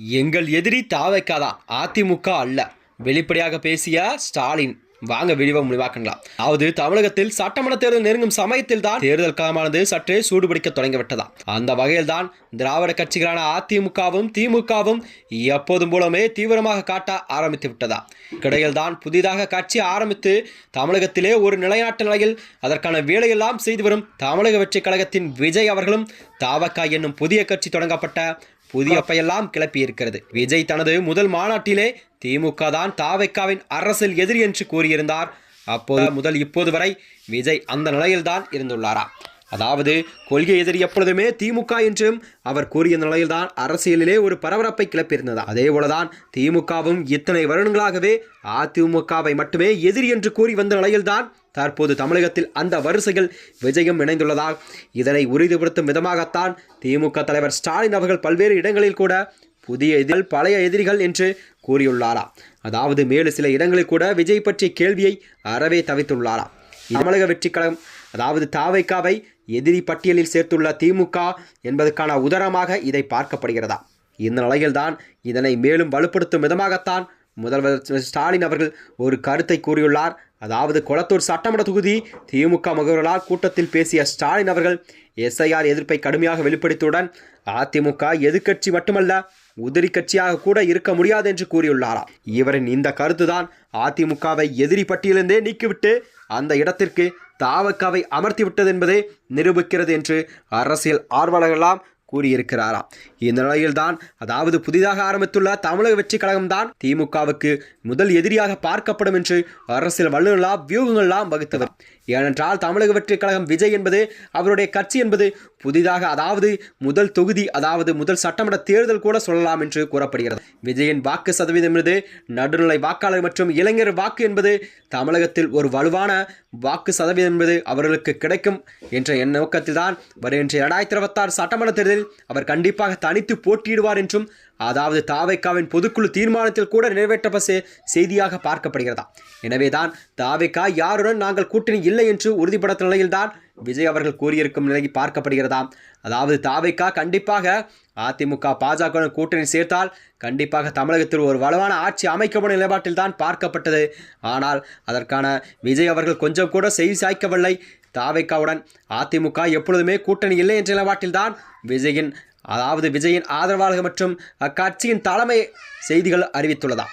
எங்கள் எதிரி தாவைக்காதான் அதிமுக அல்ல. வெளிப்படையாக பேசிய ஸ்டாலின் வாங்க விரிவாக முடிவாக்கலாம் அதாவது தமிழகத்தில் சட்டமன்ற தேர்தல் நெருங்கும் சமயத்தில் தான் தேர்தல் களமானது சற்றே சூடுபிடிக்க தொடங்கிவிட்டதா? அந்த வகையில் தான் திராவிட கட்சிகளான அதிமுகவும் திமுகவும் எப்போதும் மூலமே தீவிரமாக காட்ட ஆரம்பித்து விட்டதா? இடையில் தான் புதிதாக கட்சி ஆரம்பித்து தமிழகத்திலே ஒரு நிலைநாட்டு நிலையில் அதற்கான வேலையெல்லாம் செய்து வரும் தமிழக வெற்றி கழகத்தின் விஜய் அவர்களும் தாவக்கா என்னும் புதிய கட்சி தொடங்கப்பட்ட புதிய பெயெல்லாம் கிளப்பியிருக்கிறது. விஜய் தனது முதல் மாநாட்டிலே திமுக தான் தாவைக்காவின் அரசியல் எதிரி என்று கூறியிருந்தார். அப்போது முதல் இப்போது வரை விஜய் அந்த நிலையில்தான் இருந்துள்ளாரா? அதாவது கொள்கை எதிரி எப்பொழுதுமே திமுக என்றும் அவர் கூறிய நிலையில்தான் அரசியலிலே ஒரு பரபரப்பை கிளப்பியிருந்தது. அதே போலதான் திமுகவும் இத்தனை வருடங்களாகவே அதிமுகவை மட்டுமே எதிரி என்று கூறி வந்த நிலையில்தான் தற்போது தமிழகத்தில் அந்த வரிசைகள் விஜயம் இணைந்துள்ளதால் இதனை உறுதிப்படுத்தும் விதமாகத்தான் திமுக தலைவர் ஸ்டாலின் அவர்கள் பல்வேறு இடங்களில் கூட புதிய எதிரிகள் பழைய எதிரிகள் என்று கூறியுள்ளாராம் அதாவது மேலும் சில இடங்களில் கூட விஜய் பற்றிய கேள்வியை அறவே தவித்துள்ளாராம் தமிழக வெற்றிக்கழகம் அதாவது தாவைக்காவை எதிரி பட்டியலில் சேர்த்துள்ள திமுக என்பதற்கான உதரமாக இதை பார்க்கப்படுகிறதா? இந்த நிலையில்தான் இதனை மேலும் வலுப்படுத்தும் விதமாகத்தான் முதல்வர் ஸ்டாலின் அவர்கள் ஒரு கருத்தை கூறியுள்ளார். அதாவது கொளத்தூர் சட்டமன்ற தொகுதி திமுக முகவர்களால் கூட்டத்தில் பேசிய ஸ்டாலின் அவர்கள் எஸ்ஐஆர் எதிர்ப்பை கடுமையாக வெளிப்படுத்தியுடன் அதிமுக எதிர்க்கட்சி மட்டுமல்ல உதிரி கட்சியாக கூட இருக்க முடியாது என்று கூறியுள்ளாராம். இவரின் இந்த கருத்துதான் அதிமுகவை எதிரி பட்டியலிருந்தே நீக்கிவிட்டு அந்த இடத்திற்கு தாவக்காவை அமர்த்தி விட்டது என்பதை நிரூபிக்கிறது என்று அரசியல் ஆர்வலர்களாம் கூறியிருக்கிறாராம். இந்த நிலையில்தான் அதாவது புதிதாக ஆரம்பித்துள்ள தமிழக வெற்றி கழகம்தான் திமுகவுக்கு முதல் எதிரியாக பார்க்கப்படும் என்று அரசியல் வல்லுநர்களாம் வியூகங்கள்லாம் வகுத்தவர். ஏனென்றால் தமிழக வெற்றிக் கழகம் விஜய் என்பது அவருடைய கட்சி என்பது புதிதாக அதாவது முதல் தொகுதி அதாவது முதல் சட்டமன்ற தேர்தல் கூட சொல்லலாம் என்று கூறப்படுகிறது. விஜயின் வாக்கு சதவீதம் என்பது நடுநிலை வாக்காளர் மற்றும் இளைஞர் வாக்கு என்பது தமிழகத்தில் ஒரு வலுவான வாக்கு சதவீதம் என்பது அவர்களுக்கு கிடைக்கும் என்ற என் நோக்கத்தில் தான் வருகின்ற இரண்டாயிரத்தி இருபத்தாறு சட்டமன்ற தேர்தலில் அவர் கண்டிப்பாக தனித்து போட்டியிடுவார் என்றும் அதாவது தாவைக்காவின் பொதுக்குழு தீர்மானத்தில் கூட நிறைவேற்றப்பட்ட செய்தியாக பார்க்கப்படுகிறதா? எனவேதான் தாவைக்கா யாருடன் நாங்கள் கூட்டணி இல்லை என்று உறுதிப்படுத்த நிலையில்தான் விஜய் அவர்கள் கூறியிருக்கும் நிலை பார்க்கப்படுகிறதாம் அதாவது தாவைக்கா கண்டிப்பாக அதிமுக பாஜக கூட்டணி சேர்த்தால் கண்டிப்பாக தமிழகத்தில் ஒரு வலுவான ஆட்சி அமைக்கப்படும் நிலைப்பாட்டில் தான் பார்க்கப்பட்டது. ஆனால் அதற்கான விஜய் அவர்கள் கொஞ்சம் கூட செய்தி சாய்க்கவில்லை. தாவைக்காவுடன் அதிமுக எப்பொழுதுமே கூட்டணி இல்லை என்ற நிலைப்பாட்டில்தான் விஜயின் அதாவது விஜயின் ஆதரவாளர்கள் மற்றும் அக்கட்சியின் தலைமை செய்திகள் அறிவித்துள்ளதா